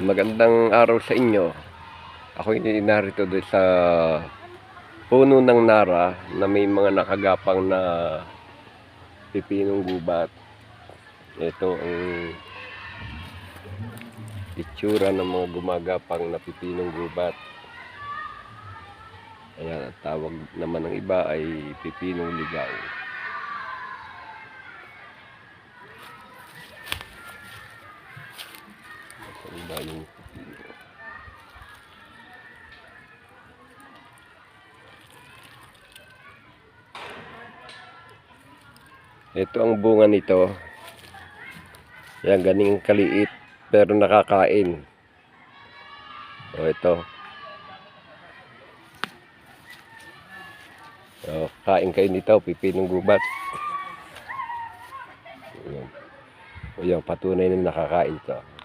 Magandang araw sa inyo. Ako ay narito doon sa puno ng Nara na may mga nakagapang na pipinong gubat. Ito ang itsura ng mga gumagapang na pipinong gubat. Ayan, tawag naman ng iba ay pipinong ligaw. Daming pipino. Ito ang bunga nito. Yan, ganing kaliit pero nakakain. O ito. O, kain kayo nito, pipinong gubat. O yan, patunay na nakakain ito.